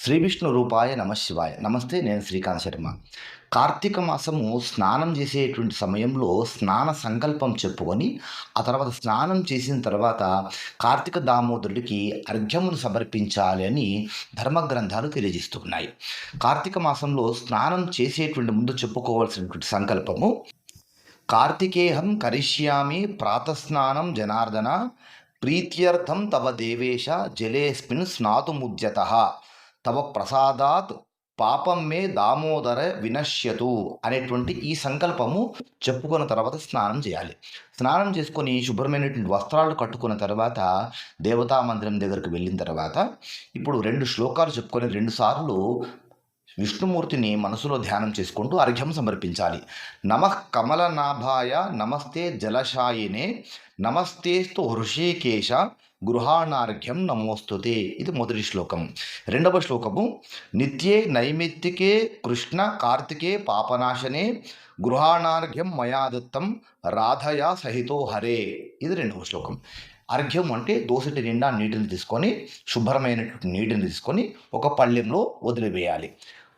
శ్రీ విష్ణు రూపాయ నమ శివాయ. నమస్తే నేను శ్రీకాంత్ శర్మ. కార్తీక మాసము స్నానం చేసేటువంటి సమయంలో స్నాన సంకల్పం చెప్పుకొని ఆ తర్వాత స్నానం చేసిన తర్వాత కార్తీక దామోదరుడికి అర్ఘ్యమును సమర్పించాలి అని ధర్మ గ్రంథాలు తెలియజేస్తున్నాయి. కార్తీక మాసంలో స్నానం చేసేటువంటి ముందు చెప్పుకోవాల్సినటువంటి సంకల్పము కార్తికేహం కరిష్యామి ప్రాతస్నానం జనార్దన ప్రీత్యర్థం తవ దేవేశ జలేస్మిన్ స్నాతుముద్యత. తవ ప్రసాదాత్ పాపం మే దామోదర వినశ్యతు అనేటువంటి ఈ సంకల్పము చెప్పుకున్న తర్వాత స్నానం చేయాలి. స్నానం చేసుకొని శుభ్రమైనటువంటి వస్త్రాలు కట్టుకున్న తర్వాత దేవతా మందిరం దగ్గరికి వెళ్ళిన తర్వాత ఇప్పుడు రెండు శ్లోకాలు చెప్పుకొని రెండు సార్లు విష్ణుమూర్తిని మనసులో ధ్యానం చేసుకుంటూ అర్ఘ్యం సమర్పించాలి. నమ కమలనాభాయ నమస్తే జలశాయినే నమస్తేస్తు హృషికేశ గృహాణార్ఘ్యం నమోస్తుతే. ఇది మొదటి శ్లోకం. రెండవ శ్లోకము నిత్యే నైమిత్తికే కృష్ణ కార్తికే పాపనాశనే గృహాణార్ఘ్యం మయా దత్తం రాధయా సహితో హరే. ఇది రెండవ శ్లోకం. అర్ఘ్యం అంటే దోసటి నిండా నీటిని తీసుకొని శుభ్రమైనటువంటి నీటిని తీసుకొని ఒక పళ్ళెంలో వదిలివేయాలి.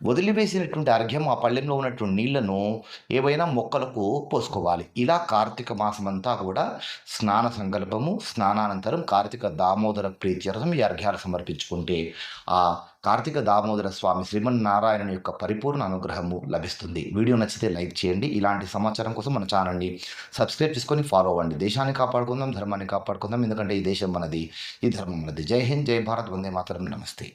వదిలివేసినటువంటి అర్ఘ్యం ఆ పళ్ళెంలో ఉన్నటువంటి నీళ్ళను ఏవైనా మొక్కలకు పోసుకోవాలి. ఇలా కార్తీక మాసం అంతా కూడా స్నాన సంకల్పము స్నానానంతరం కార్తీక దామోదర ప్రీత్యర్థం ఈ అర్ఘ్యాలు సమర్పించుకుంటే ఆ కార్తీక దామోదర స్వామి శ్రీమన్నారాయణ యొక్క పరిపూర్ణ అనుగ్రహము లభిస్తుంది. వీడియో నచ్చితే లైక్ చేయండి. ఇలాంటి సమాచారం కోసం మన ఛానల్ని సబ్స్క్రైబ్ చేసుకొని ఫాలో అవ్వండి. దేశాన్ని కాపాడుకుందాం ధర్మాన్ని కాపాడుకుందాం. ఎందుకంటే ఈ దేశం మనది ఈ ధర్మం మనది. జై హింద్ జై భారత్ వందే మాతరం. నమస్తే.